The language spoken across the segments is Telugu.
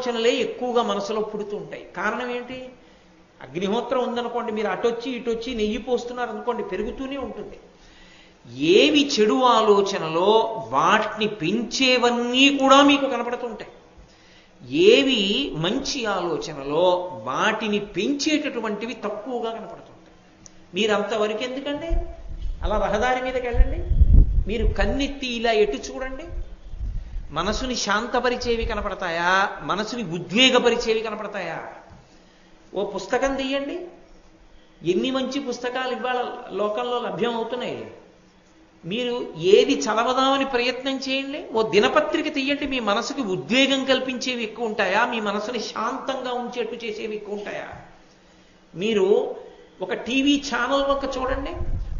ఆలోచనలే ఎక్కువగా మనసులో పుడుతూ ఉంటాయి. కారణం ఏంటి? అగ్నిహోత్రం ఉందనుకోండి మీరు అటొచ్చి ఇటొచ్చి నెయ్యి పోస్తున్నారు అనుకోండి పెరుగుతూనే ఉంటుంది. ఏవి చెడు ఆలోచనలో వాటిని పెంచేవన్నీ కూడా మీకు కనపడుతుంటాయి ఏవి మంచి ఆలోచనలో వాటిని పెంచేటటువంటివి తక్కువగా కనపడుతుంటాయి మీరు అంతవరకు ఎందుకండి అలా రహదారి మీదకి వెళ్ళండి మీరు కన్నెత్తి ఇలా ఎటు చూడండి? మనసుని శాంతపరిచేవి కనపడతాయా? మనసుని ఉద్వేగపరిచేవి కనపడతాయా? ఓ పుస్తకం తీయండి. ఎన్ని మంచి పుస్తకాలు ఇవాళ లోకంలో లభ్యం అవుతున్నాయి మీరు ఏది చదవదామని ప్రయత్నం చేయండి. ఓ దినపత్రిక తీయండి. మీ మనసుకి ఉద్వేగం కల్పించేవి ఎక్కువ ఉంటాయా? మీ మనసుని శాంతంగా ఉంచేట్టు చేసేవి ఎక్కువ ఉంటాయా? మీరు ఒక టీవీ ఛానల్ ఒక చూడండి.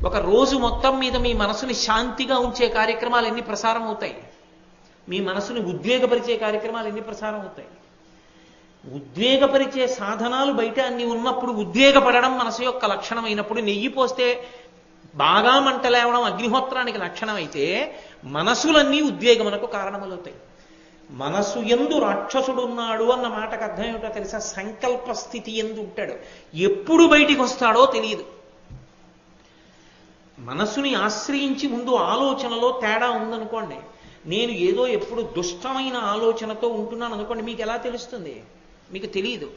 ఒక రోజు మొత్తం మీద మీ మనసుని శాంతిగా ఉంచే కార్యక్రమాలు ఎన్ని ప్రసారం అవుతాయి మీ మనసుని ఉద్వేగపరిచే కార్యక్రమాలు ఎన్ని ప్రసారం అవుతాయి? ఉద్వేగపరిచే సాధనాలు బయట అన్ని ఉన్నప్పుడు ఉద్వేగపడడం మనసు యొక్క లక్షణం అయినప్పుడు నెయ్యి పోస్తే బాగా మంటలేవడం అగ్నిహోత్రానికి లక్షణం అయితే మనసులన్నీ ఉద్వేగమునకు కారణములవుతాయి మనసు ఎందు రాక్షసుడున్నాడు అన్న మాటకు అర్థం ఏమిటో తెలుసా? సంకల్ప స్థితి ఎందు ఉంటాడు. ఎప్పుడు బయటికి వస్తాడో తెలియదు. మనసుని ఆశ్రయించి ముందు ఆలోచనలో తేడా ఉందనుకోండి నేను ఏదో ఎప్పుడు దుష్టమైన ఆలోచనతో ఉంటున్నాను అనుకోండి మీకు ఎలా తెలుస్తుంది? మీకు తెలియదు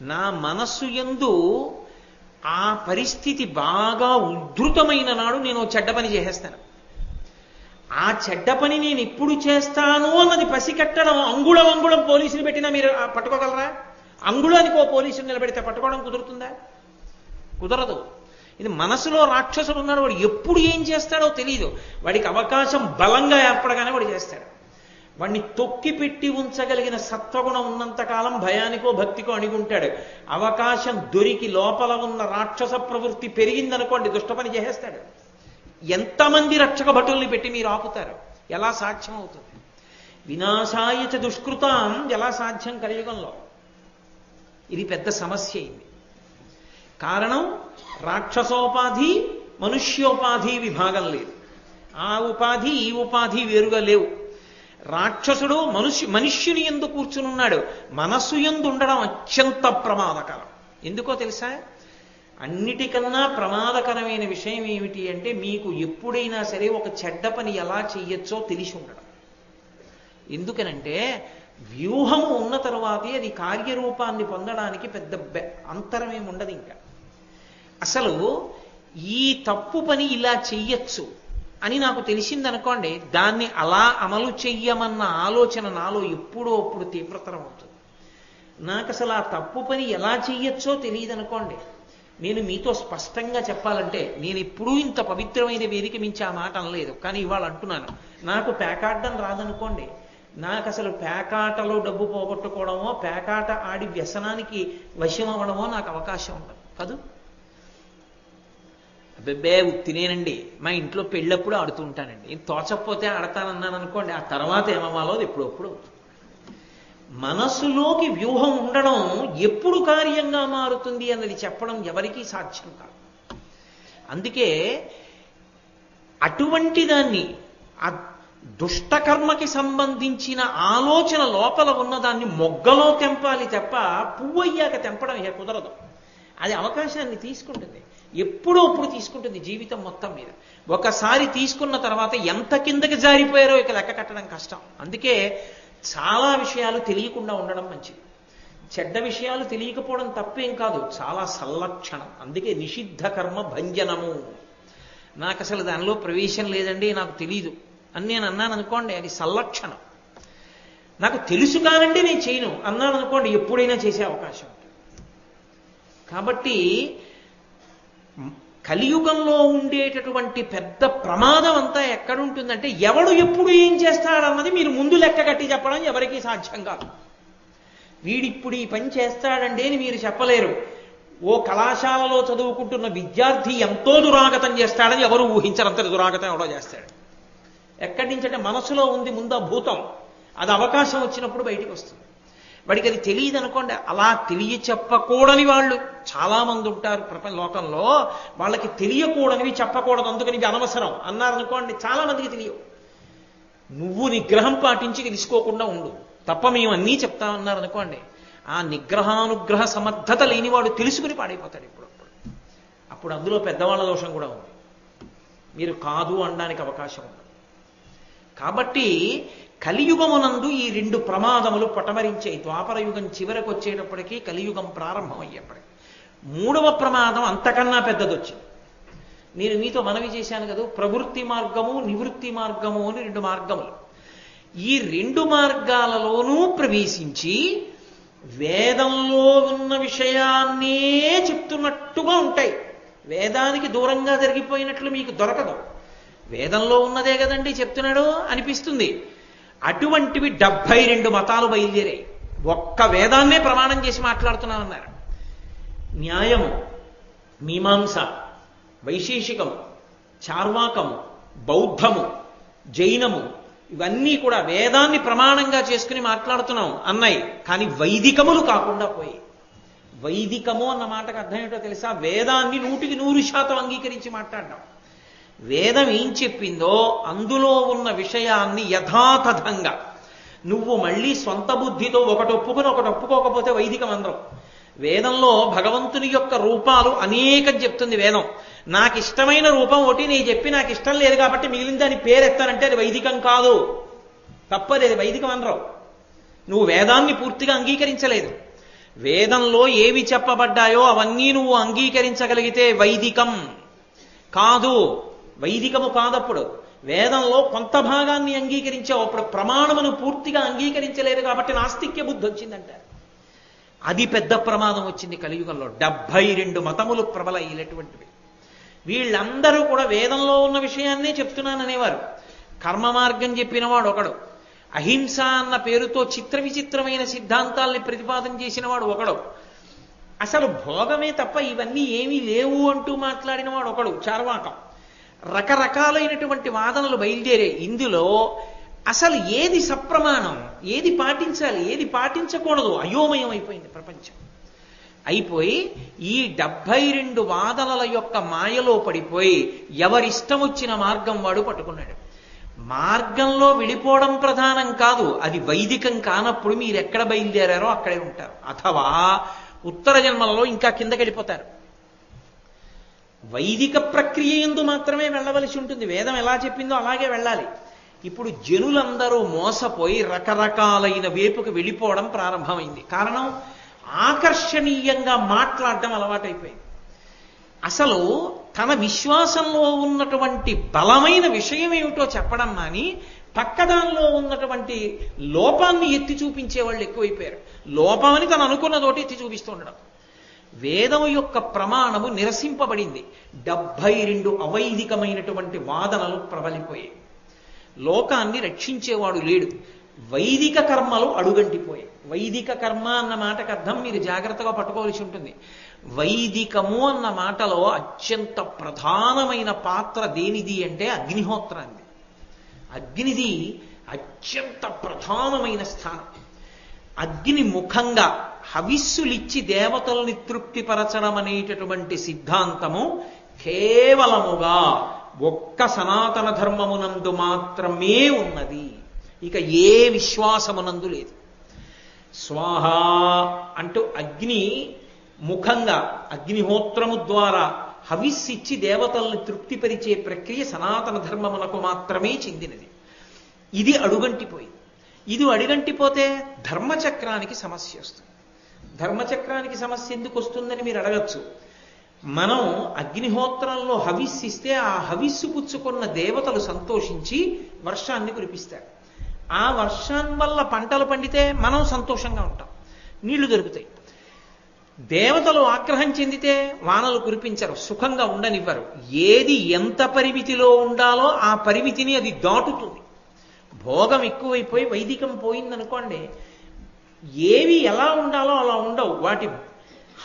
నా మనస్సు ఎందు ఆ పరిస్థితి బాగా ఉద్ధృతమైన నాడు నేను చెడ్డ పని చేసేస్తాను. ఆ చెడ్డ పని నేను ఎప్పుడు చేస్తాను అన్నది పసికట్టడం అంగుళం అంగుళం పోలీసులు పెట్టినా మీరు పట్టుకోగలరా? అంగుళానికి ఓ పోలీసులు నిలబెడితే పట్టుకోవడం కుదురుతుందా? కుదరదు. ఇది మనసులో రాక్షసుడు ఉన్నాడు వాడు ఎప్పుడు ఏం చేస్తాడో తెలియదు వాడికి అవకాశం బలంగా ఏర్పడగానే వాడు చేస్తాడు. వాడిని తొక్కి పెట్టి ఉంచగలిగిన సత్వగుణం ఉన్నంతకాలం భయానికో భక్తికో అణిగుంటాడు. అవకాశం దొరికి లోపల ఉన్న రాక్షస ప్రవృత్తి పెరిగిందనుకోండి దుష్ట పని చేసేస్తాడు. ఎంతమంది రక్షక భటుల్ని పెట్టి మీరు ఆపుతారు? ఎలా సాధ్యం అవుతుంది వినాశాయచ దుష్కృతాం ఎలా సాధ్యం కలియుగంలో? ఇది పెద్ద సమస్య అయింది. కారణం రాక్షసోపాధి మనుష్యోపాధి విభాగం లేదు. ఆ ఉపాధి ఈ ఉపాధి వేరుగా లేవు. రాక్షసుడు మనుష్య మనుష్యుని ఎందు కూర్చునున్నాడు. మనస్సు ఎందు ఉండడం అత్యంత ప్రమాదకరం. ఎందుకో తెలుసా? అన్నిటికన్నా ప్రమాదకరమైన విషయం ఏమిటి అంటే మీకు ఎప్పుడైనా సరే ఒక చెడ్డ పని ఎలా చెయ్యొచ్చో తెలిసి ఉండడం. ఎందుకనంటే వ్యూహము ఉన్న తర్వాతే అది కార్యరూపాన్ని పొందడానికి పెద్ద బె- అంతరమేమి ఉండదు ఇంకా. అసలు ఈ తప్పు పని ఇలా చెయ్యొచ్చు అని నాకు తెలిసిందనుకోండి దాన్ని అలా అమలు చెయ్యమన్న ఆలోచన నాలో ఎప్పుడో అప్పుడు తీవ్రతరం అవుతుంది నాకు అసలు ఆ తప్పు పని ఎలా చెయ్యొచ్చో తెలియదు అనుకోండి నేను మీతో స్పష్టంగా చెప్పాలంటే నేను ఎప్పుడూ ఇంత పవిత్రమైన వేదిక మించి ఆ మాట అనలేదు. కానీ ఇవాళ అంటున్నాను నాకు పేకాడడం రాదనుకోండి నాకు అసలు పేకాటలో డబ్బు పోగొట్టుకోవడమో పేకాట ఆడి వ్యసనానికి వశం అవ్వడమో నాకు అవకాశం ఉండదు. కాదు? అబ్బెబ్బే ఉత్తినేనండి మా ఇంట్లో పెళ్ళప్పుడు ఆడుతూ ఉంటానండి. నేను తోచకపోతే ఆడతానన్నాను అనుకోండి ఆ తర్వాత ఏమవ్వాలో అది ఎప్పుడప్పుడు మనసులోకి వ్యూహం ఉండడం ఎప్పుడు కార్యంగా మారుతుంది అన్నది చెప్పడం ఎవరికీ సాధ్యం కాదు. అందుకే అటువంటి దాన్ని ఆ దుష్టకర్మకి సంబంధించిన ఆలోచన లోపల ఉన్నదాన్ని మొగ్గలో తెంపాలి తప్ప పువ్వు అయ్యాక తెంపడం ఇక కుదరదు. అది అవకాశాన్ని తీసుకుంటుంది. ఎప్పుడో అప్పుడు తీసుకుంటుంది జీవితం మొత్తం మీద. ఒకసారి తీసుకున్న తర్వాత ఎంత కిందకి జారిపోయారో ఇక లెక్క కట్టడం కష్టం. అందుకే చాలా విషయాలు తెలియకుండా ఉండడం మంచిది. చెడ్డ విషయాలు తెలియకపోవడం తప్పేం కాదు. చాలా సల్లక్షణం. అందుకే నిషిద్ధ కర్మ భంజనము. నాకు అసలు దానిలో ప్రవేశం లేదండి నాకు తెలియదు అని నేను అన్నాను అనుకోండి అది సల్లక్షణం. నాకు తెలుసు కానండి నేను చేయను. అన్నాను అనుకోండి ఎప్పుడైనా చేసే అవకాశం. కాబట్టి కలియుగంలో ఉండేటటువంటి పెద్ద ప్రమాదం అంతా ఎక్కడుంటుందంటే ఎవడు ఎప్పుడు ఏం చేస్తాడన్నది మీరు ముందు లెక్క కట్టి చెప్పడం ఎవరికీ సాధ్యం కాదు. వీడిప్పుడు ఈ పని చేస్తాడండి అని మీరు చెప్పలేరు. ఓ కళాశాలలో చదువుకుంటున్న విద్యార్థి ఎంతో దురాగతం చేస్తాడని ఎవరు ఊహించరంత దురాగతం ఎవడో చేస్తాడు. ఎక్కడి నుంచంటే మనసులో ఉంది ముందు భూతం. అది అవకాశం వచ్చినప్పుడు బయటికి వస్తుంది. వాడికి అది తెలియదు అనుకోండి అలా తెలియ చెప్పకూడని వాళ్ళు చాలా మంది ఉంటారు ప్రపంచ లోకంలో. వాళ్ళకి తెలియకూడనివి చెప్పకూడదు అందుకని ఇవి అనవసరం అన్నారనుకోండి చాలా మందికి తెలియవు. నువ్వు నిగ్రహం పాటించి తెలుసుకోకుండా ఉండు. తప్ప మేము అన్నీ చెప్తామన్నారు అనుకోండి ఆ నిగ్రహానుగ్రహ సమర్థత లేనివాడు తెలుసుకుని పాడైపోతాడు ఇప్పుడు అప్పుడు అందులో పెద్దవాళ్ళ దోషం కూడా ఉంది. మీరు కాదు అనడానికి అవకాశం ఉంది. కాబట్టి కలియుగమునందు ఈ రెండు ప్రమాదములు పటమరించాయి. ద్వాపర యుగం చివరకు వచ్చేటప్పటికీ కలియుగం ప్రారంభమయ్యేప్పటికి. మూడవ ప్రమాదం అంతకన్నా పెద్దది వచ్చింది నేను మీతో మనవి చేశాను కదా ప్రవృత్తి మార్గము నివృత్తి మార్గము అని రెండు మార్గములు. ఈ రెండు మార్గాలలోనూ ప్రవేశించి వేదంలో ఉన్న విషయాన్నే చెప్తున్నట్టుగా ఉంటాయి. వేదానికి దూరంగా జరిగిపోయినట్లు మీకు దొరకదు. వేదంలో ఉన్నదే కదండి చెప్తున్నాడు? అనిపిస్తుంది. అటువంటివి డెబ్బై రెండు మతాలు బయలుదేరాయి. ఒక్క వేదాన్నే ప్రమాణం చేసి మాట్లాడుతున్నామన్నారు న్యాయము మీమాంస వైశేషికము చార్వాకము బౌద్ధము జైనము ఇవన్నీ కూడా వేదాన్ని ప్రమాణంగా చేసుకుని మాట్లాడుతున్నాం అన్నాయి. కానీ వైదికములు కాకుండా పోయి వైదికము అన్న మాటకు అర్థం ఏంటో తెలుసా? వేదాన్ని నూటికి నూరు శాతం అంగీకరించి మాట్లాడడం. వేదం ఏం చెప్పిందో అందులో ఉన్న విషయాన్ని యథాతథంగా. నువ్వు మళ్ళీ సొంత బుద్ధితో ఒకటి ఒప్పుకుని ఒకటి ఒప్పుకోకపోతే వైదిక మంత్రం. వేదంలో భగవంతుని యొక్క రూపాలు అనేకం చెప్తుంది వేదం. నాకు ఇష్టమైన రూపం ఒకటి నేను చెప్పి నాకు ఇష్టం లేదు కాబట్టి మిగిలిన దాని పేరెత్తానంటే అది వైదికం కాదు. తప్పలేదు అది వైదికం అనరు నువ్వు వేదాన్ని పూర్తిగా అంగీకరించలేదు. వేదంలో ఏవి చెప్పబడ్డాయో అవన్నీ నువ్వు అంగీకరించగలిగితే వైదికం కాదు. వైదికము కాదప్పుడు. వేదంలో కొంత భాగాన్ని అంగీకరించావు. అప్పుడు ప్రమాణమును పూర్తిగా అంగీకరించలేదు కాబట్టి నాస్తిక్య బుద్ధి వచ్చిందంటారు అది పెద్ద ప్రమాదం వచ్చింది కలియుగంలో. డెబ్బై రెండు మతములు ప్రబలయ్యేటువంటివి వీళ్ళందరూ కూడా వేదంలో ఉన్న విషయాన్నే చెప్తున్నాననేవారు. కర్మ మార్గం చెప్పినవాడు ఒకడు. అహింస అన్న పేరుతో చిత్ర విచిత్రమైన సిద్ధాంతాల్ని ప్రతిపాదన చేసినవాడు ఒకడు. అసలు భోగమే తప్ప ఇవన్నీ ఏమీ లేవు అంటూ మాట్లాడినవాడు ఒకడు. చార్వాకం. రకరకాలైనటువంటి వాదనలు బయలుదేరే ఇందులో అసలు ఏది సప్రమాణం? ఏది పాటించాలి? ఏది పాటించకూడదు? అయోమయం అయిపోయింది ప్రపంచం. అయిపోయి ఈ డెబ్బై రెండు వాదనల యొక్క మాయలో పడిపోయి ఎవరిష్టం వచ్చిన మార్గం వాడు పట్టుకున్నాడు. మార్గంలో విడిపోవడం ప్రధానం కాదు అది వైదికం కానప్పుడు మీరు ఎక్కడ బయలుదేరారో అక్కడే ఉంటారు. అథవా ఉత్తర జన్మలలో ఇంకా కిందకి వెళ్ళిపోతారు వైదిక ప్రక్రియ ఎందు మాత్రమే వెళ్ళవలసి ఉంటుంది. వేదం ఎలా చెప్పిందో అలాగే వెళ్ళాలి. ఇప్పుడు జనులందరూ మోసపోయి రకరకాలైన వేపుకు వెళ్ళిపోవడం ప్రారంభమైంది. కారణం ఆకర్షణీయంగా మాట్లాడడం అలవాటైపోయింది. అసలు తన విశ్వాసంలో ఉన్నటువంటి బలమైన విషయం ఏమిటో చెప్పడం మాని పక్కదానిలో ఉన్నటువంటి లోపాన్ని ఎత్తి చూపించే వాళ్ళు ఎక్కువైపోయారు. లోపమని తను అనుకున్నదోటి ఎత్తి చూపిస్తుండడం వేదం యొక్క ప్రమాణము నిరసింపబడింది. డెబ్బై రెండు అవైదికమైనటువంటి వాదనలు ప్రబలిపోయాయి. లోకాన్ని రక్షించేవాడు లేడు. వైదిక కర్మలు అడుగంటిపోయాయి. వైదిక కర్మ అన్న మాటకు అర్థం మీరు జాగ్రత్తగా పట్టుకోవాల్సి ఉంటుంది. వైదికము అన్న మాటలో అత్యంత ప్రధానమైన పాత్ర దేనిది అంటే అగ్నిహోత్రాన్ని. అగ్నిది అత్యంత ప్రధానమైన స్థానం. అగ్ని ముఖంగా హవిస్సులిచ్చి దేవతల్ని తృప్తిపరచడం అనేటటువంటి సిద్ధాంతము కేవలముగా ఒక్క సనాతన ధర్మమునందు మాత్రమే ఉన్నది. ఇక ఏ విశ్వాసమునందు లేదు. స్వాహ అంటూ అగ్ని ముఖంగా అగ్నిహోత్రము ద్వారా హవిస్సిచ్చి దేవతల్ని తృప్తిపరిచే ప్రక్రియ సనాతన ధర్మమునకు మాత్రమే చెందినది. ఇది అడుగంటిపోయింది. ఇది అడుగంటిపోతే ధర్మచక్రానికి సమస్య వస్తుంది. ధర్మచక్రానికి సమస్య ఎందుకు వస్తుందని మీరు అడగచ్చు. మనం అగ్నిహోత్రంలో హవిస్సిస్తే ఆ హవిస్సు పుచ్చుకున్న దేవతలు సంతోషించి వర్షాన్ని కురిపిస్తారు. ఆ వర్షం వల్ల పంటలు పండితే మనం సంతోషంగా ఉంటాం. నీళ్ళు దొరుకుతాయి. దేవతలు ఆగ్రహం చెందితే వానలు కురిపించరు సుఖంగా ఉండనివ్వరు. ఏది ఎంత పరిమితిలో ఉండాలో ఆ పరిమితిని అది దాటుతుంది. భోగం ఎక్కువైపోయి వైదికం పోయిందనుకోండి ఏవి ఎలా ఉండాలో అలా ఉండవు. వాటి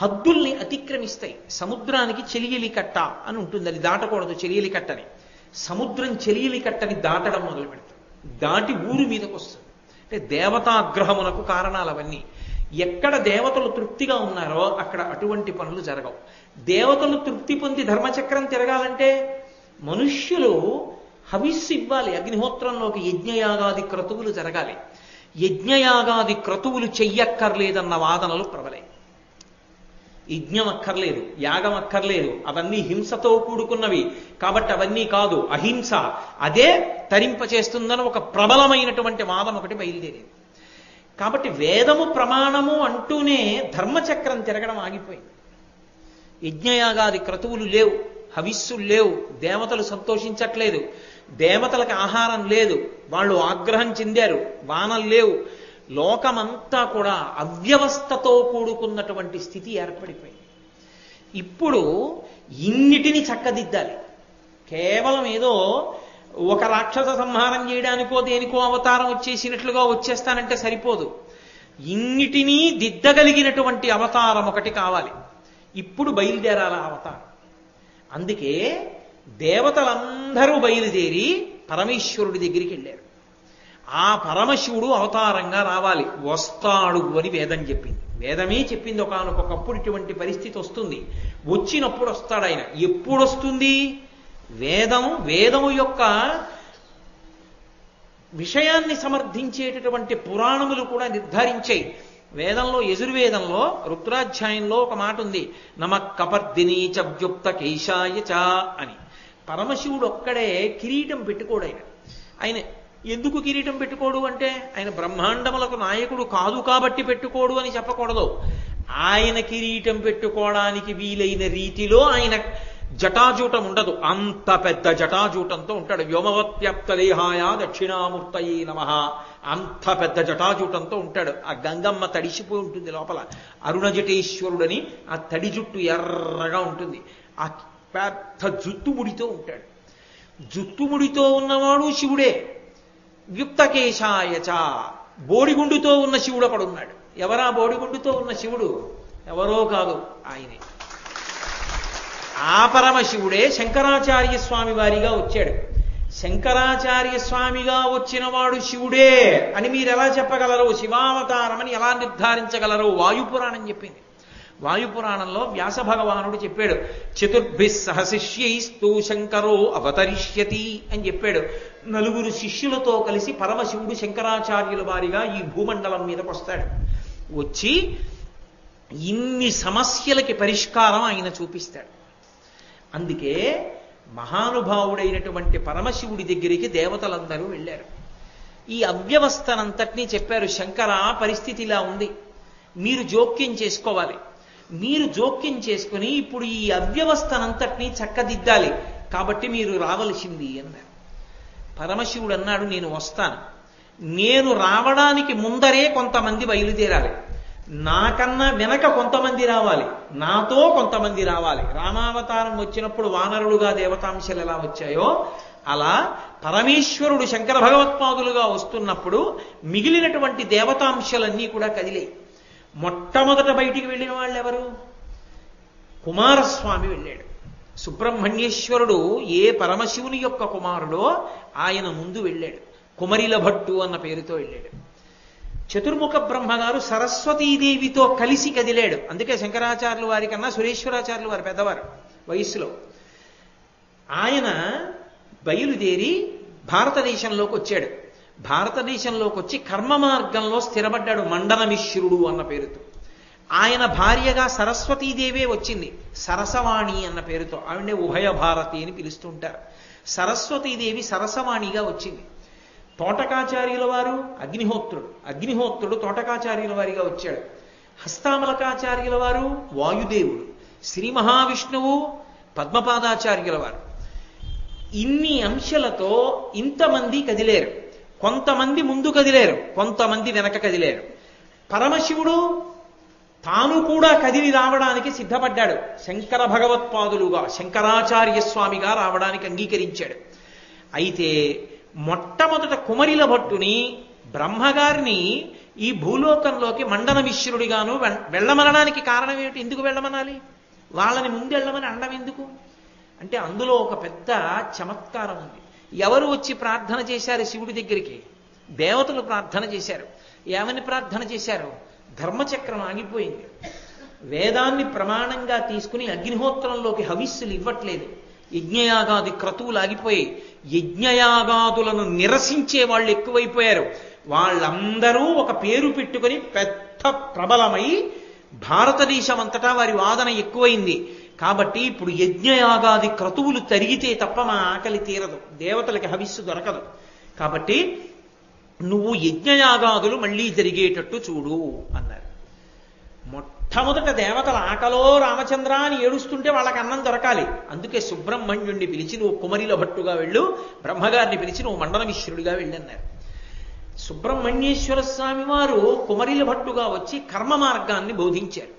హద్దుల్ని అతిక్రమిస్తాయి. సముద్రానికి చెలియలి కట్ట అని ఉంటుంది. అది దాటకూడదు చెలియలి కట్టని సముద్రం చెలియలి కట్టని దాటడం మొదలు పెడతాం. దాటి ఊరు మీదకు వస్తుంది. అంటే దేవతాగ్రహమునకు కారణాలు అవన్నీ. ఎక్కడ దేవతలు తృప్తిగా ఉన్నారో అక్కడ అటువంటి పనులు జరగవు. దేవతలు తృప్తి పొంది ధర్మచక్రం తిరగాలంటే మనుష్యులు హవిస్సు ఇవ్వాలి. అగ్నిహోత్రంలోకి యజ్ఞయాగాది క్రతువులు జరగాలి. యజ్ఞయాగాది క్రతువులు చెయ్యక్కర్లేదన్న వాదనలు ప్రబలే. యజ్ఞం అక్కర్లేదు యాగం అక్కర్లేదు అవన్నీ హింసతో కూడుకున్నవి. కాబట్టి అవన్నీ కాదు అహింస. అదే తరింపచేస్తుందని ఒక ప్రబలమైనటువంటి వాదం ఒకటి బయలుదేరేది. కాబట్టి వేదము ప్రమాణము అంటూనే ధర్మచక్రం తిరగడం ఆగిపోయింది. యజ్ఞయాగాది క్రతువులు లేవు. హవిస్సులు లేవు దేవతలు సంతోషించట్లేదు దేవతలకు ఆహారం లేదు వాళ్ళు ఆగ్రహం చెందారు వానలు లేవు. లోకమంతా కూడా అవ్యవస్థతో కూడుకున్నటువంటి స్థితి ఏర్పడిపోయింది. ఇప్పుడు ఇన్నిటిని చక్కదిద్దాలి. కేవలం ఏదో ఒక రాక్షస సంహారం చేయడానికో దేనికో అవతారం వచ్చేసినట్లుగా వచ్చేస్తానంటే సరిపోదు. ఇన్నిటినీ దిద్దగలిగినటువంటి అవతారం ఒకటి కావాలి. ఇప్పుడు బయలుదేరాల అవతారం? అందుకే దేవతలందరూ బయలుదేరి పరమేశ్వరుడి దగ్గరికి వెళ్ళారు. ఆ పరమశివుడు అవతారంగా రావాలి. వస్తాడు అని వేదం చెప్పింది. వేదమే చెప్పింది ఒకనకొకప్పుడు ఇటువంటి పరిస్థితి వస్తుంది. వచ్చినప్పుడు వస్తాడు ఆయన. ఎప్పుడు వస్తుంది? వేదం వేదము యొక్క విషయాన్ని సమర్థించేటటువంటి పురాణములు కూడా నిర్ధారించాయి. వేదంలో యజుర్వేదంలో రుద్రాధ్యాయంలో ఒక మాట ఉంది. నమ కపర్దిని చవ్యుక్త కేశాయ చ అని. పరమశివుడు ఒక్కడే కిరీటం పెట్టుకోడు ఆయన. ఆయన ఎందుకు కిరీటం పెట్టుకోడు అంటే ఆయన బ్రహ్మాండములకు నాయకుడు కాదు కాబట్టి పెట్టుకోడు అని చెప్పకూడదు. ఆయన కిరీటం పెట్టుకోవడానికి వీలైన రీతిలో ఆయన జటాజూటం ఉండదు అంత పెద్ద జటాజూటంతో ఉంటాడు. వ్యోమవత్యప్త దేహాయ దక్షిణామూర్తయి నమ. అంత పెద్ద జటాజూటంతో ఉంటాడు. ఆ గంగమ్మ తడిసిపోయి ఉంటుంది లోపల. అరుణజటేశ్వరుడని ఆ తడి జుట్టు ఎర్రగా ఉంటుంది. ఆ పెద్ద జుత్తుముడితో ఉంటాడు. జుత్తుముడితో ఉన్నవాడు శివుడే. వ్యుక్తకేశాయచ బోడిగుండుతో ఉన్న శివుడు ఒకడున్నాడు ఎవరా బోడిగుండుతో ఉన్న శివుడు? ఎవరో కాదు ఆయనే. ఆ పరమశివుడే శంకరాచార్య స్వామి వారిగా వచ్చాడు. శంకరాచార్య స్వామిగా వచ్చినవాడు శివుడే అని మీరు ఎలా చెప్పగలరు శివావతారం అని ఎలా నిర్ధారించగలరు వాయుపురాణం చెప్పింది. వాయుపురాణంలో వ్యాస భగవానుడు చెప్పాడు చతుర్భి సహశిష్యైస్తూ శంకరో అవతరిష్యతి అని చెప్పాడు. నలుగురు శిష్యులతో కలిసి పరమశివుడు శంకరాచార్యుల వారిగా ఈ భూమండలం మీదకు వస్తాడు. వచ్చి ఇన్ని సమస్యలకి పరిష్కారం ఆయన చూపిస్తాడు. అందుకే మహానుభావుడైనటువంటి పరమశివుడి దగ్గరికి దేవతలందరూ వెళ్ళారు. ఈ అవ్యవస్థనంతటినీ చెప్పారు శంకర పరిస్థితి ఇలా ఉంది. మీరు జోక్యం చేసుకోవాలి. మీరు జోక్యం చేసుకుని ఇప్పుడు ఈ అవ్యవస్థనంతటినీ చక్కదిద్దాలి. కాబట్టి మీరు రావలసింది అన్నారు. పరమశివుడు అన్నాడు నేను వస్తాను. నేను రావడానికి ముందరే కొంతమంది బయలుదేరాలి. నాకన్నా వెనక కొంతమంది రావాలి. నాతో కొంతమంది రావాలి. రామావతారం వచ్చినప్పుడు వానరులుగా దేవతాంశలు ఎలా వచ్చాయో అలా పరమేశ్వరుడు శంకర భగవత్పాదులుగా వస్తున్నప్పుడు మిగిలినటువంటి దేవతాంశలన్నీ కూడా కదిలాయి. మొట్టమొదట బయటికి వెళ్ళిన వాళ్ళు ఎవరు కుమారస్వామి వెళ్ళాడు. సుబ్రహ్మణ్యేశ్వరుడు ఏ పరమశివుని యొక్క కుమారుడో ఆయన ముందు వెళ్ళాడు. కుమరిల భట్టు అన్న పేరుతో వెళ్ళాడు. చతుర్ముఖ బ్రహ్మగారు సరస్వతీదేవితో కలిసి కదిలాడు అందుకే శంకరాచార్యుల వారి కన్నా సురేశ్వరాచార్యులు వారి పెద్దవారు వయస్సులో. ఆయన బయలుదేరి భారతదేశంలోకి వచ్చాడు. భారతదేశంలోకి వచ్చి కర్మ మార్గంలో స్థిరపడ్డాడు మండనమిశ్రుడు అన్న పేరుతో. ఆయన భార్యగా సరస్వతీదేవే వచ్చింది. సరసవాణి అన్న పేరుతో. ఆవిడే ఉభయ భారతి అని పిలుస్తుంటారు. సరస్వతీదేవి సరసవాణిగా వచ్చింది. తోటకాచార్యుల వారు అగ్నిహోత్రుడు. అగ్నిహోత్రుడు తోటకాచార్యుల వారిగా వచ్చాడు. హస్తామలకాచార్యుల వారు వాయుదేవుడు. శ్రీ మహావిష్ణువు పద్మపాదాచార్యుల వారు. ఇన్ని అంశాలతో ఇంతమంది కదిలేరు. కొంతమంది ముందు కదిలేరు. కొంతమంది వెనక కదిలేరు. పరమశివుడు తాను కూడా కదిలి రావడానికి సిద్ధపడ్డాడు. శంకర భగవత్పాదులుగా శంకరాచార్య స్వామిగా రావడానికి అంగీకరించాడు. అయితే మొట్టమొదట కుమరిల భట్టుని బ్రహ్మగారిని ఈ భూలోకంలోకి మండన మిశ్రుడిగాను వెళ్ళమనడానికి కారణం ఏమిటి? ఎందుకు వెళ్ళమనాలి? వాళ్ళని ముందు వెళ్ళమని అండం ఎందుకు? అంటే అందులో ఒక పెద్ద చమత్కారం ఉంది. ఎవరు వచ్చి ప్రార్థన చేశారు శివుడి దగ్గరికి? దేవతలు ప్రార్థన చేశారు. ఏమని ప్రార్థన చేశారు? ధర్మచక్రం ఆగిపోయింది. వేదాన్ని ప్రమాణంగా తీసుకుని అగ్నిహోత్రంలోకి హవిస్సులు ఇవ్వట్లేదు. యజ్ఞయాగాది క్రతువులు ఆగిపోయాయి యజ్ఞయాగాదులను నిరసించే వాళ్ళు ఎక్కువైపోయారు. వాళ్ళందరూ ఒక పేరు పెట్టుకొని పెద్ద ప్రబలమై భారతదేశం అంతటా వారి వాదన ఎక్కువైంది. కాబట్టి ఇప్పుడు యజ్ఞయాగాది క్రతువులు తరిగితే తప్ప మా ఆకలి తీరదు. దేవతలకి హవిస్సు దొరకదు. కాబట్టి నువ్వు యజ్ఞయాగాదులు మళ్ళీ జరిగేటట్టు చూడు అన్నారు. మొట్టమొదట దేవతల ఆకలో రామచంద్ర అని ఏడుస్తుంటే వాళ్ళకి అన్నం దొరకాలి. అందుకే సుబ్రహ్మణ్యుణ్ణి పిలిచి నువ్వు కుమరిల భట్టుగా వెళ్ళు బ్రహ్మగారిని పిలిచి నువ్వు మండల మిశ్రుడిగా వెళ్ళన్నారు. సుబ్రహ్మణ్యేశ్వర స్వామి వారు కుమరిల భట్టుగా వచ్చి కర్మ మార్గాన్ని బోధించారు.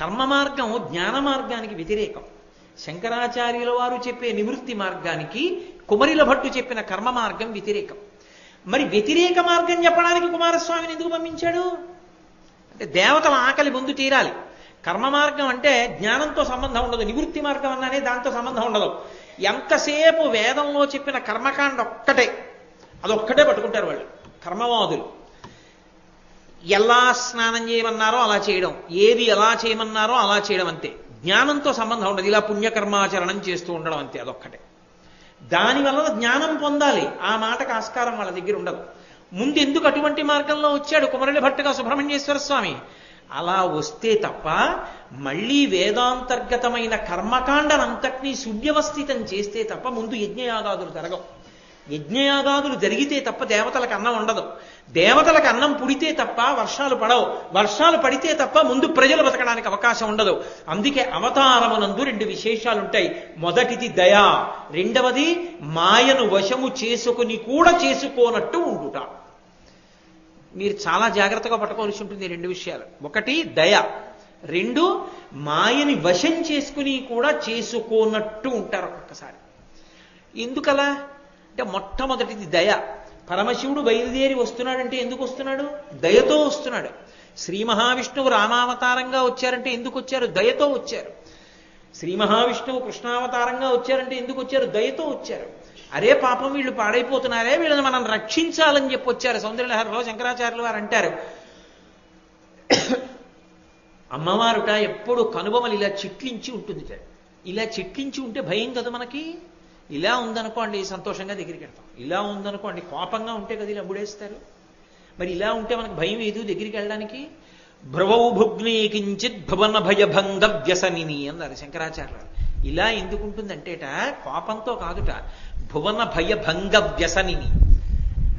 కర్మ మార్గం జ్ఞాన మార్గానికి వ్యతిరేకం. శంకరాచార్యుల వారు చెప్పే నివృత్తి మార్గానికి కుమరిల భట్టు చెప్పిన కర్మ మార్గం వ్యతిరేకం. మరి వ్యతిరేక మార్గం చెప్పడానికి కుమారస్వామిని ఎందుకు పంపించాడు? అంటే దేవతల ఆకలి ముందు తీరాలి. కర్మ మార్గం అంటే జ్ఞానంతో సంబంధం ఉండదు. నివృత్తి మార్గం అన్నానే దాంతో సంబంధం ఉండదు. ఎంతసేపు వేదంలో చెప్పిన కర్మకాండ ఒక్కటే అదొక్కటే పట్టుకుంటారు వాళ్ళు. కర్మవాదులు. ఎలా స్నానం చేయమన్నారో అలా చేయడం. ఏది ఎలా చేయమన్నారో అలా చేయడం అంతే. జ్ఞానంతో సంబంధం ఉండదు. ఇలా పుణ్యకర్మాచరణం చేస్తూ ఉండడం అంతే అదొక్కటే. దానివల్ల జ్ఞానం పొందాలి. ఆ మాటకు ఆస్కారం వాళ్ళ దగ్గర ఉండదు. ముందు ఎందుకు అటువంటి మార్గంలో వచ్చాడు కుమరళి భట్టుగా సుబ్రహ్మణ్యేశ్వర స్వామి? అలా వస్తే తప్ప మళ్ళీ వేదాంతర్గతమైన కర్మకాండనంతటినీ సువ్యవస్థితం చేస్తే తప్ప ముందు యజ్ఞయాగాదులు జరగవు. యజ్ఞయాగాదులు జరిగితే తప్ప దేవతలకు అన్నం ఉండదు. దేవతలకు అన్నం పుడితే తప్ప వర్షాలు పడవు. వర్షాలు పడితే తప్ప ముందు ప్రజలు బతకడానికి అవకాశం ఉండదు. అందుకే అవతారమునందు రెండు విశేషాలు ఉంటాయి మొదటిది దయా రెండవది మాయను వశము చేసుకుని కూడా చేసుకోనట్టు ఉండుట. మీరు చాలా జాగ్రత్తగా పట్టుకోవాల్సి ఉంటుంది రెండు విషయాలు. ఒకటి దయ. రెండు మాయని వశం చేసుకుని కూడా చేసుకోనట్టు ఉంటారు ఒక్కొక్కసారి. ఎందుకలా? అంటే మొట్టమొదటిది దయ. పరమశివుడు బయలుదేరి వస్తున్నాడంటే ఎందుకు వస్తున్నాడు? దయతో వస్తున్నాడు. శ్రీ మహావిష్ణువు రామావతారంగా వచ్చారంటే ఎందుకు వచ్చారు? దయతో వచ్చారు. శ్రీ మహావిష్ణువు కృష్ణావతారంగా వచ్చారంటే ఎందుకు వచ్చారు? దయతో వచ్చారు. అరే పాపం వీళ్ళు పాడైపోతున్నారే వీళ్ళని మనం రక్షించాలని చెప్పి వచ్చారు. సౌందర్యలహరిలో శంకరాచార్యులు వారు అంటారు. అమ్మవారుట ఎప్పుడు కనుబొమలు ఇలా చిట్లించి ఉంటుంది ఇలా చిట్లించి ఉంటే భయం కదా మనకి? ఇలా ఉందనుకోండి సంతోషంగా దగ్గరికి వెళ్తాం. ఇలా ఉందనుకోండి కోపంగా ఉంటే కదా ఇలా ముడేస్తారు. మరి ఇలా ఉంటే మనకు భయం ఏదు దగ్గరికి వెళ్ళడానికి? భ్రవౌ భుగ్నే కించిత్ భువన భయభంగ వ్యసనిని అన్నారు శంకరాచార్యులు ఇలా ఎందుకుంటుందంటేట కోపంతో కాదుట. భువన భయభంగ వ్యసనిని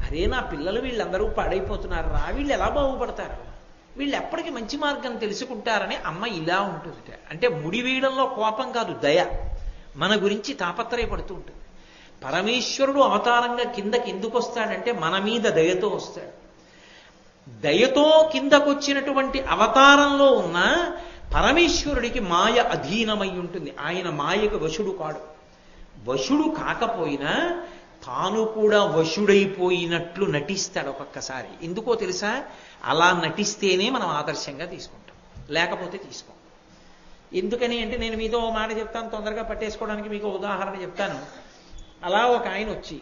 అరే నా పిల్లలు వీళ్ళందరూ పాడైపోతున్నారు. రా వీళ్ళు ఎలా బాగుపడతారు? వీళ్ళు ఎప్పటికీ మంచి మార్గం తెలుసుకుంటారని అమ్మ ఇలా ఉంటుంది అంటే ముడి వేయడంలో కోపం కాదు దయ. మన గురించి తాపత్రయపడుతూ ఉంటుంది. పరమేశ్వరుడు అవతారంగా కిందకి ఎందుకు వస్తాడంటే మన మీద దయతో వస్తాడు. దయతో కిందకొచ్చినటువంటి అవతారంలో ఉన్న పరమేశ్వరుడికి మాయ అధీనమై ఉంటుంది. ఆయన మాయకు వశుడు కాడు. వశుడు కాకపోయినా తాను కూడా వశుడైపోయినట్లు నటిస్తాడు ఒక్కొక్కసారి. ఎందుకో తెలుసా? అలా నటిస్తేనే మనం ఆదర్శంగా తీసుకుంటాం. లేకపోతే తీసుకోం. ఎందుకని అంటే నేను మీతో ఓ మాట చెప్తాను తొందరగా పట్టేసుకోవడానికి మీకు ఉదాహరణ చెప్తాను. అలా ఒక ఆయన వచ్చి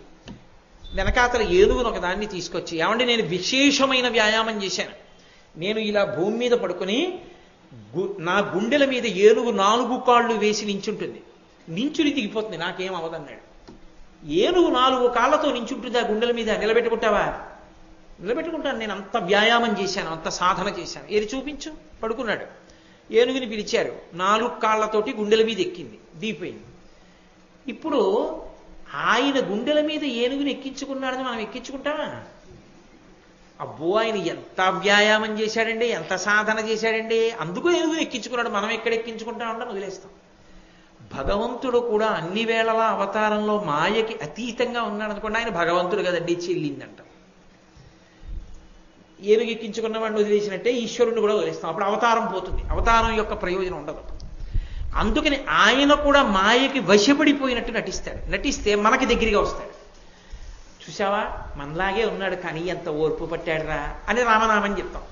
వెనకాతల ఏనుగును ఒక దాన్ని తీసుకొచ్చి ఏమంటే నేను విశేషమైన వ్యాయామం చేశాను. నేను ఇలా భూమి మీద పడుకుని నా గుండెల మీద ఏనుగు నాలుగు కాళ్ళు వేసి నించుంటుంది. నించుని దిగిపోతుంది నాకేం అవదన్నాడు ఏనుగు నాలుగు కాళ్ళతో నించుంటుంది ఆ గుండెల మీద నిలబెట్టుకుంటావా? నిలబెట్టుకుంటాను నేను అంత వ్యాయామం చేశాను అంత సాధన చేశాను. ఏది చూపించు? పడుకున్నాడు. ఏనుగుని పిలిచారు. నాలుగు కాళ్ళతోటి గుండెల మీద ఎక్కింది దిగిపోయింది. ఇప్పుడు ఆయన గుండెల మీద ఏనుగుని ఎక్కించుకున్నాడని మనం ఎక్కించుకుంటామా? అబ్బో ఆయన ఎంత వ్యాయామం చేశాడండి ఎంత సాధన చేశాడండి. అందుకు ఏనుగుని ఎక్కించుకున్నాడు. మనం ఎక్కడ ఎక్కించుకుంటామంటే వదిలేస్తాం. భగవంతుడు కూడా అన్ని వేళలా అవతారంలో మాయకి అతీతంగా ఉన్నాడు అనుకోండి ఆయన భగవంతుడు కదండి చెల్లిందంట ఏనుగు ఎక్కించుకున్న వాడిని వదిలేసినట్టే ఈశ్వరుని కూడా వదిలేస్తాం. అప్పుడు అవతారం పోతుంది. అవతారం యొక్క ప్రయోజనం ఉండదు. అందుకని ఆయన కూడా మాయకి వశపడిపోయినట్టు నటిస్తాడు. నటిస్తే మనకి దగ్గరగా వస్తాడు. చూసావా మనలాగే ఉన్నాడు కానీ ఎంత ఓర్పు పట్టాడురా అని రామనామని చెప్తాం.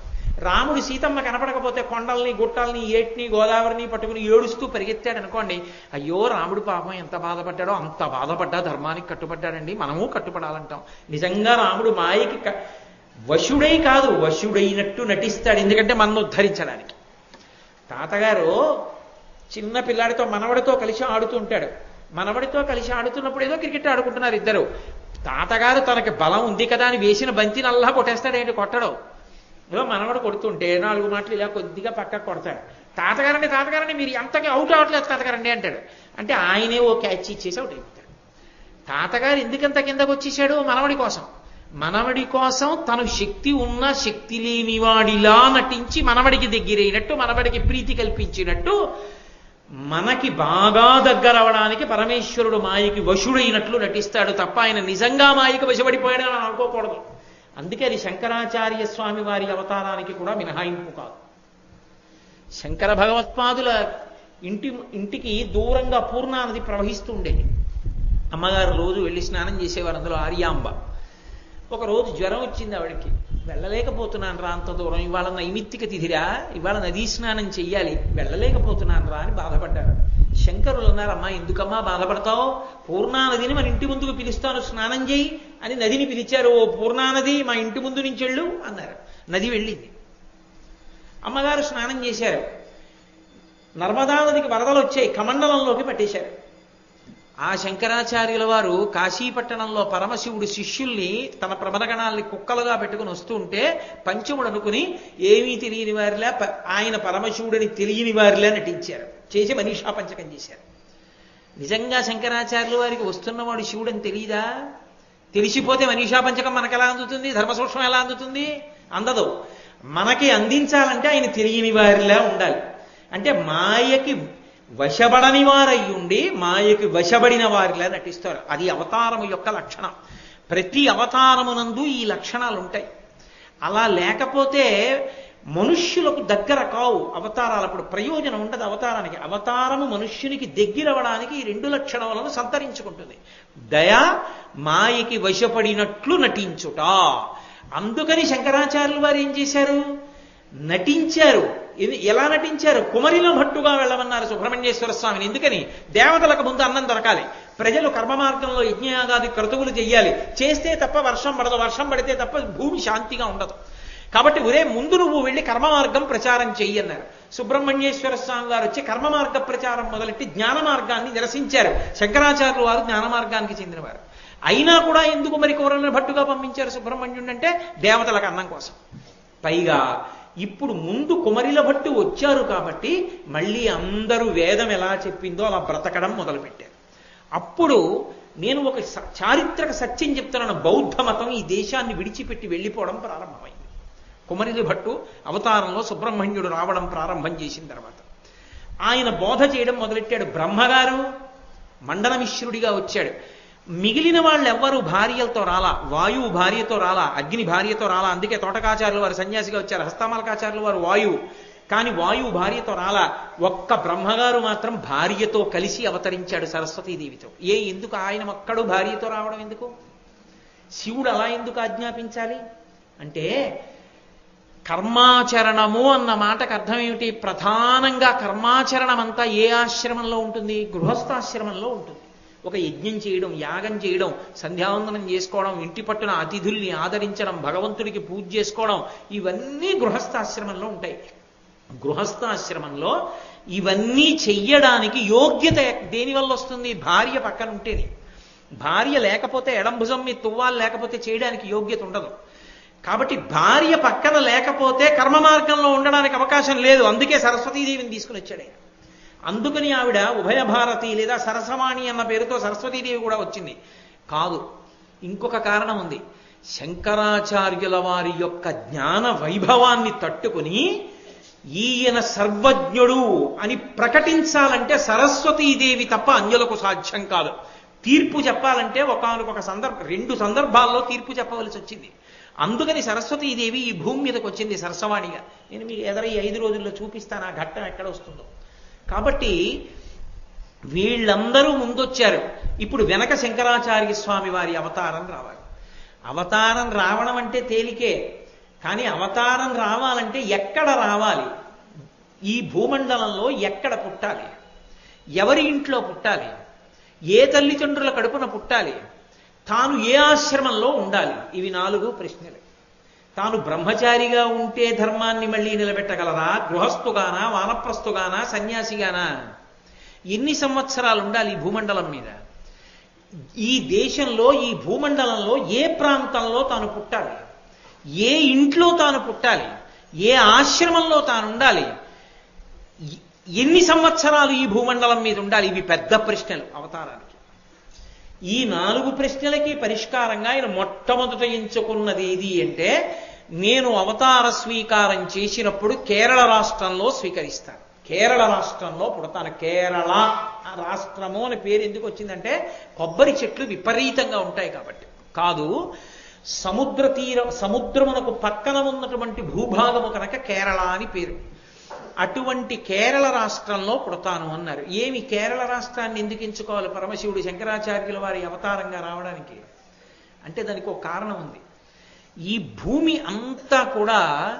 రాముడు సీతమ్మ కనపడకపోతే కొండల్ని గుట్టల్ని ఏటిని గోదావరిని పట్టుకుని ఏడుస్తూ పరిగెత్తాడు అనుకోండి అయ్యో రాముడు పాపం ఎంత బాధపడ్డాడో అంత బాధపడ్డా ధర్మానికి కట్టుబడ్డాడండి మనము కట్టుబడాలంటాం. నిజంగా రాముడు మాయకి వశుడై కాదు వశుడైనట్టు నటిస్తాడు ఎందుకంటే మనను ఉద్ధరించడానికి. తాతగారు చిన్న పిల్లాడితో మనవడితో కలిసి ఆడుతూ ఉంటాడు. మనవడితో కలిసి ఆడుతున్నప్పుడు ఏదో క్రికెట్ ఆడుకుంటున్నారు ఇద్దరు. తాతగారు తనకి బలం ఉంది కదా అని వేసిన బంతిని అల్లా కొట్టేస్తాడేంటి కొట్టడం. ఏదో మనవడు కొడుతుంటే నాలుగు మాటలు ఇలా కొద్దిగా పక్కకు కొడతాడు. తాతగారండి తాతగారండి మీరు ఎంతగా అవుట్ అవ్వట్లేదు తాతగారండి అంటాడు. అంటే ఆయనే ఓ క్యాచ్ ఇచ్చేసి అవుట్ అయిపోతాడు. తాతగారు ఎందుకంత కిందకు వచ్చేసాడు మనవడి కోసం? మనవడి కోసం తను శక్తి ఉన్న శక్తి లేనివాడిలా నటించి మనవడికి దగ్గరైనట్టు మనవడికి ప్రీతి కల్పించినట్టు మనకి బాగా దగ్గర అవడానికి పరమేశ్వరుడు మాయకి వశుడైనట్లు నటిస్తాడు తప్ప ఆయన నిజంగా మాయకి వశపడిపోయాడని అనుకోకూడదు. అందుకే అది శంకరాచార్య స్వామి వారి అవతారానికి కూడా మినహాయింపు కాదు. శంకర భగవత్పాదుల ఇంటి ఇంటికి దూరంగా పూర్ణానది ప్రవహిస్తూ ఉండేది అమ్మగారు రోజు వెళ్ళి స్నానం చేసేవారు అందులో ఆర్యాంబ. ఒక రోజు జ్వరం వచ్చింది ఆవిడకి. వెళ్ళలేకపోతున్నాను రా అంత దూరం ఇవాళ నైమిత్తిక తిథిరా ఇవాళ నదీ స్నానం చెయ్యాలి వెళ్ళలేకపోతున్నాను రా అని బాధపడ్డారు. శంకరులు అన్నారు అమ్మా ఎందుకమ్మా బాధపడతావు? పూర్ణానదిని మన ఇంటి ముందుకు పిలుస్తాను స్నానం చేయి అని నదిని పిలిచారు ఓ పూర్ణానది మా ఇంటి ముందు నుంచి వెళ్ళు అన్నారు. నది వెళ్ళింది. అమ్మగారు స్నానం చేశారు. నర్మదా నదికి వరదలు వచ్చాయి కమండలంలోకి పట్టేశారు. ఆ శంకరాచార్యుల వారు కాశీపట్టణంలో పరమశివుడు శిష్యుల్ని తన ప్రమదగణాల్ని కుక్కలుగా పెట్టుకుని వస్తుంటే పంచముడు అనుకుని ఏమీ తెలియని వారిలా ప- ఆయన పరమశివుడని తెలియని వారిలా నటించారు. చేసి మనీషా పంచకం చేశారు. నిజంగా శంకరాచార్యుల వారికి వస్తున్నవాడు శివుడని తెలియదా తెలిసిపోతే మనీషా పంచకం మనకు ఎలా అందుతుంది? ధర్మసూక్ష్మం ఎలా అందుతుంది? అందదు. మనకి అందించాలంటే ఆయన తెలియని వారిలా ఉండాలి. అంటే మాయకి వశబడని వారై ఉండి మాయకి వశబడిన వారిలా నటిస్తారు. అది అవతారము యొక్క లక్షణం. ప్రతి అవతారమునందు ఈ లక్షణాలు ఉంటాయి అలా లేకపోతే మనుష్యులకు దగ్గర కావు అవతారాలు. అప్పుడు ప్రయోజనం ఉండదు అవతారానికి. అవతారము మనుష్యునికి దగ్గరవడానికి ఈ రెండు లక్షణములను సంతరించుకుంటుంది. దయ మాయకి వశపడినట్లు నటించుట. అందుకని శంకరాచార్యులు వారు ఏం చేశారు? నటించారు. ఇది ఎలా నటించారు? కుమరిలో భట్టుగా వెళ్ళమన్నారు సుబ్రహ్మణ్యేశ్వర స్వామిని. ఎందుకని? దేవతలకు ముందు అన్నం దొరకాలి. ప్రజలు కర్మ మార్గంలో యజ్ఞయాగాది క్రతువులు చెయ్యాలి. చేస్తే తప్ప వర్షం పడదు. వర్షం పడితే తప్ప భూమి శాంతిగా ఉండదు. కాబట్టి ఒరే ముందు నువ్వు వెళ్ళి కర్మ మార్గం ప్రచారం చెయ్యి అన్నారు. సుబ్రహ్మణ్యేశ్వర స్వామి వారు వచ్చి కర్మ మార్గ ప్రచారం మొదలెట్టి జ్ఞాన మార్గాన్ని నిరసించారు. శంకరాచార్యులు వారు జ్ఞాన మార్గానికి చెందినవారు. అయినా కూడా ఎందుకు మరి కోరలను భట్టుగా పంపించారు సుబ్రహ్మణ్యుడు అంటే దేవతలకు అన్నం కోసం. పైగా ఇప్పుడు ముందు కుమరిల భట్టు వచ్చారు కాబట్టి మళ్ళీ అందరూ వేదం ఎలా చెప్పిందో అలా బ్రతకడం మొదలుపెట్టారు. అప్పుడు నేను ఒక చారిత్రక సత్యం చెప్తున్నాను. బౌద్ధ మతం ఈ దేశాన్ని విడిచిపెట్టి వెళ్ళిపోవడం ప్రారంభమైంది. కుమరిలి భట్టు అవతారంలో సుబ్రహ్మణ్యుడు రావడం ప్రారంభం చేసిన తర్వాత. ఆయన బోధ చేయడం మొదలెట్టాడు. బ్రహ్మగారు మండలమిశ్రుడిగా వచ్చాడు. మిగిలిన వాళ్ళెవ్వరు భార్యలతో రాలా? వాయువు భార్యతో రాలా? అగ్ని భార్యతో రాలా? అందుకే తోటకాచార్యులు వారు సన్యాసిగా వచ్చారు. హస్తమాలకాచార్యులు వారు వాయువు. కానీ వాయువు భార్యతో రాలా? ఒక్క బ్రహ్మగారు మాత్రం భార్యతో కలిసి అవతరించాడు సరస్వతీదేవితో. ఏ ఎందుకు ఆయన ఒక్కడు భార్యతో రావడం ఎందుకు? శివుడు అలా ఎందుకు ఆజ్ఞాపించాలి? అంటే కర్మాచరణము అన్న మాటకు అర్థం ఏమిటి? ప్రధానంగా కర్మాచరణం అంతా ఏ ఆశ్రమంలో ఉంటుంది? గృహస్థాశ్రమంలో ఉంటుంది. ఒక యజ్ఞం చేయడం యాగం చేయడం సంధ్యావందనం చేసుకోవడం ఇంటి పట్టున అతిథుల్ని ఆదరించడం భగవంతుడికి పూజ చేసుకోవడం ఇవన్నీ గృహస్థాశ్రమంలో ఉంటాయి. గృహస్థాశ్రమంలో ఇవన్నీ చెయ్యడానికి యోగ్యత దేని వల్ల వస్తుంది? భార్య పక్కన ఉంటేనే. భార్య లేకపోతే ఎడం మీ తువ్వాలు లేకపోతే చేయడానికి యోగ్యత ఉండదు. కాబట్టి భార్య పక్కన లేకపోతే కర్మ మార్గంలో ఉండడానికి అవకాశం లేదు. అందుకే సరస్వతీదేవిని తీసుకుని వచ్చాడు అందుకని ఆవిడ ఉభయ భారతి లేదా సరసవాణి అన్న పేరుతో సరస్వతీదేవి కూడా వచ్చింది. కాదు ఇంకొక కారణం ఉంది. శంకరాచార్యుల వారి యొక్క జ్ఞాన వైభవాన్ని తట్టుకుని ఈయన సర్వజ్ఞుడు అని ప్రకటించాలంటే సరస్వతీదేవి తప్ప అన్యులకు సాధ్యం కాదు. తీర్పు చెప్పాలంటే ఒకనొక సందర్భ రెండు సందర్భాల్లో తీర్పు చెప్పవలసి వచ్చింది. అందుకని సరస్వతీదేవి ఈ భూమి మీదకి వచ్చింది సరస్వవాణిగా నేను మీకు ఎదర ఈ ఐదు రోజుల్లో చూపిస్తాను ఆ ఘట్టం ఎక్కడ వస్తుందో. కాబట్టి వీళ్ళందరూ ముందొచ్చారు. ఇప్పుడు వెనక శంకరాచార్య స్వామి వారి అవతారం రావాలి. అవతారం రావడం అంటే తేలికే కానీ అవతారం రావాలంటే ఎక్కడ రావాలి? ఈ భూమండలంలో ఎక్కడ పుట్టాలి? ఎవరి ఇంట్లో పుట్టాలి? ఏ తల్లిదండ్రుల కడుపున పుట్టాలి? తాను ఏ ఆశ్రమంలో ఉండాలి? ఇవి నాలుగు ప్రశ్నలు. తాను బ్రహ్మచారిగా ఉంటే ధర్మాన్ని మళ్ళీ నిలబెట్టగలరా గృహస్థుగానా? వానప్రస్థుగానా? సన్యాసిగానా? ఎన్ని సంవత్సరాలు ఉండాలి ఈ భూమండలం మీద? ఈ దేశంలో ఈ భూమండలంలో ఏ ప్రాంతంలో తాను పుట్టాలి? ఏ ఇంట్లో తాను పుట్టాలి? ఏ ఆశ్రమంలో తాను ఉండాలి? ఎన్ని సంవత్సరాలు ఈ భూమండలం మీద ఉండాలి? ఇవి పెద్ద ప్రశ్నలు అవతారాలు. ఈ నాలుగు ప్రశ్నలకి పరిష్కారంగా ఆయన మొట్టమొదట ఎంచుకున్నది ఏది అంటే నేను అవతార స్వీకారం చేసినప్పుడు కేరళ రాష్ట్రంలో స్వీకరిస్తాను. కేరళ రాష్ట్రంలో పుడతాను. కేరళ రాష్ట్రము అనే పేరు ఎందుకు వచ్చిందంటే కొబ్బరి చెట్లు విపరీతంగా ఉంటాయి కాబట్టి. కాదు సముద్ర తీర సముద్రమునకు పక్కన ఉన్నటువంటి భూభాగము కనుక కేరళ అని పేరు. అటువంటి కేరళ రాష్ట్రంలో పుడతాను అన్నారు. ఏమి కేరళ రాష్ట్రాన్ని ఎందుకు ఎంచుకోవాలి పరమశివుడు శంకరాచార్యుల వారి అవతారంగా రావడానికి? అంటే దానికి ఒక కారణం ఉంది. ఈ భూమి అంతా కూడా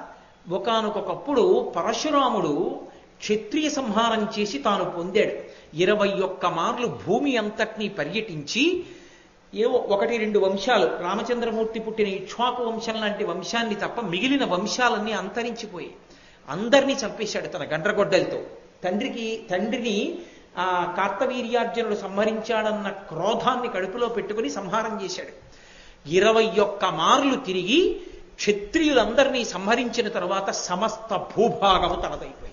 ఒకానొకప్పుడు పరశురాముడు క్షత్రియ సంహారం చేసి తాను పొందాడు. ఇరవై ఒక్క మార్లు భూమి అంతటినీ పర్యటించి ఏవో ఒకటి రెండు వంశాలు రామచంద్రమూర్తి పుట్టిన ఇక్ష్వాకు వంశం లాంటి వంశాన్ని తప్ప మిగిలిన వంశాలన్నీ అంతరించిపోయాయి. అందరినీ చంపేశాడు తన గండ్రగొడ్డలతో. తండ్రికి తండ్రిని ఆ కార్తవీర్యార్జునుడు సంహరించాడన్న క్రోధాన్ని కడుపులో పెట్టుకుని సంహారం చేశాడు. ఇరవై ఒక్క మార్లు తిరిగి క్షత్రియులందరినీ సంహరించిన తర్వాత సమస్త భూభాగము తనదైపోయింది.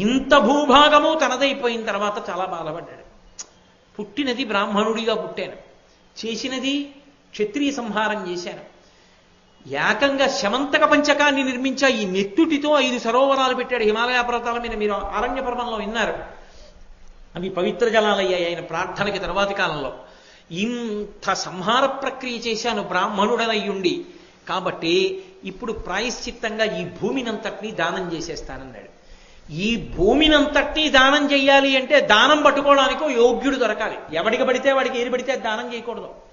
ఇంత భూభాగము తనదైపోయిన తర్వాత చాలా బాధపడ్డాడు. పుట్టినది బ్రాహ్మణుడిగా పుట్టాను. చేసినది క్షత్రియ సంహారం చేశాను. ఏకంగా శమంతక పంచకాన్ని నిర్మించా ఈ నెత్తుటితో ఐదు సరోవరాలు పెట్టాడు హిమాలయ పర్వతాల మీద. మీరు అరణ్య పర్వంలో విన్నారు. అవి పవిత్ర జలాలయ్యాయి ఆయన ప్రార్థనకి తర్వాతి కాలంలో. ఇంత సంహార ప్రక్రియ చేశాను బ్రాహ్మణుడనయ్యుండి. కాబట్టి ఇప్పుడు ప్రాయశ్చిత్తంగా ఈ భూమినంతటినీ దానం చేసేస్తానన్నాడు. ఈ భూమినంతటినీ దానం చెయ్యాలి అంటే దానం పట్టుకోవడానికి యోగ్యుడు దొరకాలి. ఎవడికి పడితే వాడికి ఏది పడితే దానం చేయకూడదు.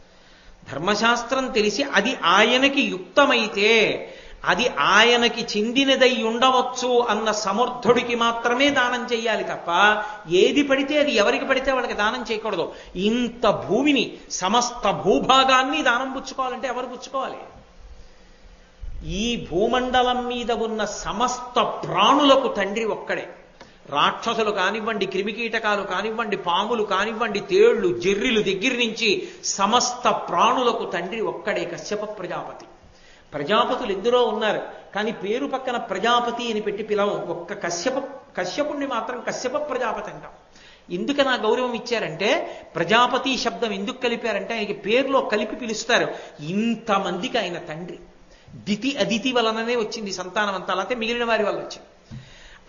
ధర్మశాస్త్రం తెలిసి అది ఆయనకి యుక్తమైతే అది ఆయనకి చెందినదై ఉండవచ్చు అన్న సమర్థుడికి మాత్రమే దానం చెయ్యాలి తప్ప ఏది పడితే అది ఎవరికి పడితే వాళ్ళకి దానం చేయకూడదు. ఇంత భూమిని సమస్త భూభాగాన్ని దానం పుచ్చుకోవాలంటే ఎవరు పుచ్చుకోవాలి? ఈ భూమండలం మీద ఉన్న సమస్త ప్రాణులకు తండ్రి ఒక్కడే. రాక్షసులు కానివ్వండి క్రిమికీటకాలు కానివ్వండి పాములు కానివ్వండి తేళ్ళు జెర్రిలు దగ్గర నుంచి సమస్త ప్రాణులకు తండ్రి ఒక్కడే కశ్యప ప్రజాపతి. ప్రజాపతులు ఎందరో ఉన్నారు? కానీ పేరు పక్కన ప్రజాపతి అని పెట్టి పిలవం. ఒక్క కశ్యప కశ్యపుణ్ణి మాత్రం కశ్యప ప్రజాపతి అంటాం. ఎందుకు నా గౌరవం ఇచ్చారంటే ప్రజాపతి శబ్దం ఎందుకు కలిపారంటే ఆయనకి పేరులో కలిపి పిలుస్తారు. ఇంతమందికి ఆయన తండ్రి. దితి అదితి వలననే వచ్చింది సంతానం అంతా. అయితే మిగిలిన వారి వల్ల వచ్చింది.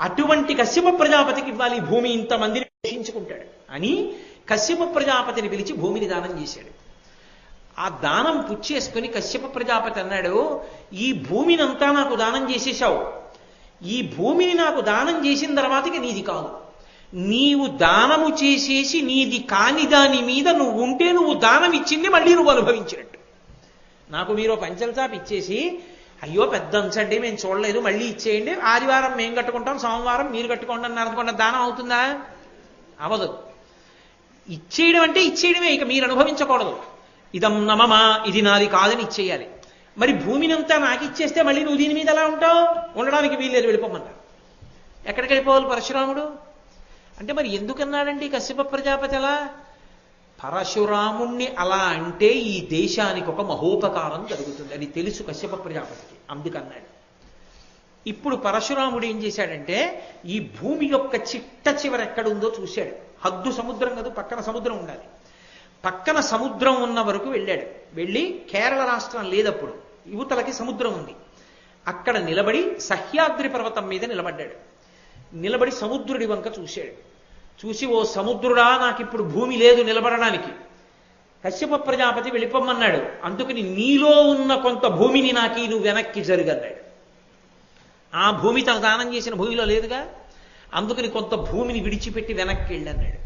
అటువంటి కశ్యప ప్రజాపతికి ఇవ్వాలి. భూమి ఇంతమందిని పోషించుకుంటాడు. అని కశ్యప ప్రజాపతిని పిలిచి భూమిని దానం చేశాడు. ఆ దానం పుచ్చేసుకుని కశ్యప ప్రజాపతి అన్నాడు ఈ భూమినంతా నాకు దానం చేసేశావు. ఈ భూమిని నాకు దానం చేసిన తర్వాతకి నీది కాదు. నీవు దానము చేసేసి నీది కాని దాని మీద నువ్వు ఉంటే నువ్వు దానం ఇచ్చింది మళ్ళీ నువ్వు అనుభవించినట్టు. నాకు మీరు పంచల్చాప్ ఇచ్చేసి అయ్యో పెద్ద అంచండి మేము చూడలేదు మళ్ళీ ఇచ్చేయండి. ఆదివారం మేము కట్టుకుంటాం సోమవారం మీరు కట్టుకోండి అన్నారు అనుకున్న దానం అవుతుందా? అవదు. ఇచ్చేయడం అంటే ఇచ్చేయడమే ఇక మీరు అనుభవించకూడదు. ఇదం నమమా ఇది నాది కాదని ఇచ్చేయాలి. మరి భూమినంతా నాకు ఇచ్చేస్తే మళ్ళీ నువ్వు దీని మీద ఎలా ఉంటావు? ఉండడానికి వీల్లేదు వెళ్ళిపోమన్నారు. ఎక్కడికి వెళ్ళిపోవాలి పరశురాముడు? అంటే మరి ఎందుకన్నాడండి కశ్యప ప్రజాపతి అలా? పరశురాముణ్ణి అలా అంటే ఈ దేశానికి ఒక మహోపకారం జరుగుతుంది అని తెలుసు కశ్యప ప్రజాపతికి. అందుకన్నాడు. ఇప్పుడు పరశురాముడు ఏం చేశాడంటే ఈ భూమి యొక్క చిట్ట చివర ఎక్కడుందో చూశాడు. హద్దు సముద్రం కాదు పక్కన సముద్రం ఉండాలి. పక్కన సముద్రం ఉన్న వరకు వెళ్ళాడు. వెళ్ళి కేరళ రాష్ట్రం లేదప్పుడు యువతలకి సముద్రం ఉంది. అక్కడ నిలబడి సహ్యాద్రి పర్వతం మీద నిలబడ్డాడు. నిలబడి సముద్రుడి వంక చూశాడు. చూసి ఓ సముద్రుడా నాకు ఇప్పుడు భూమి లేదు నిలబడడానికి. కశ్యప ప్రజాపతి వెళ్ళిపోమ్మన్నాడు. అందుకని నీలో ఉన్న కొంత భూమిని నాకు నువ్వు వెనక్కి జరుగన్నాడు ఆ భూమి తన దానం చేసిన భూమిలో లేదుగా? అందుకని కొంత భూమిని విడిచిపెట్టి వెనక్కి వెళ్ళన్నాడు.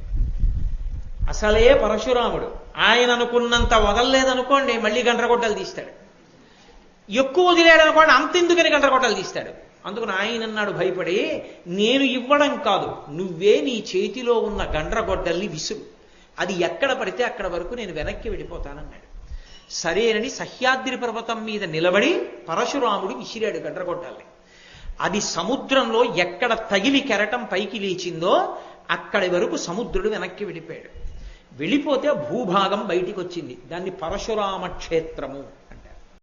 అసలే పరశురాముడు. ఆయన అనుకున్నంత వదలలేదనుకోండి మళ్ళీ గండ్రగొడ్డలు తీస్తాడు. ఎక్కువ వదిలేడనుకోండి అంతెందుకని గండ్రగొడ్డలు తీస్తాడు. అందుకని ఆయన అన్నాడు భయపడి నేను ఇవ్వడం కాదు. నువ్వే నీ చేతిలో ఉన్న గండ్రగొడ్డల్ని విసురు. అది ఎక్కడ పడితే అక్కడ వరకు నేను వెనక్కి వెళ్ళిపోతానన్నాడు. సరేనని సహ్యాద్రి పర్వతం మీద నిలబడి పరశురాముడు విసిరాడు గండ్రగొడ్డల్ని అది సముద్రంలో ఎక్కడ తగిలి కెరటం పైకి లేచిందో అక్కడి వరకు సముద్రుడు వెనక్కి వెళ్ళిపోయాడు. వెళ్ళిపోతే భూభాగం బయటికి వచ్చింది దాన్ని పరశురామ క్షేత్రము.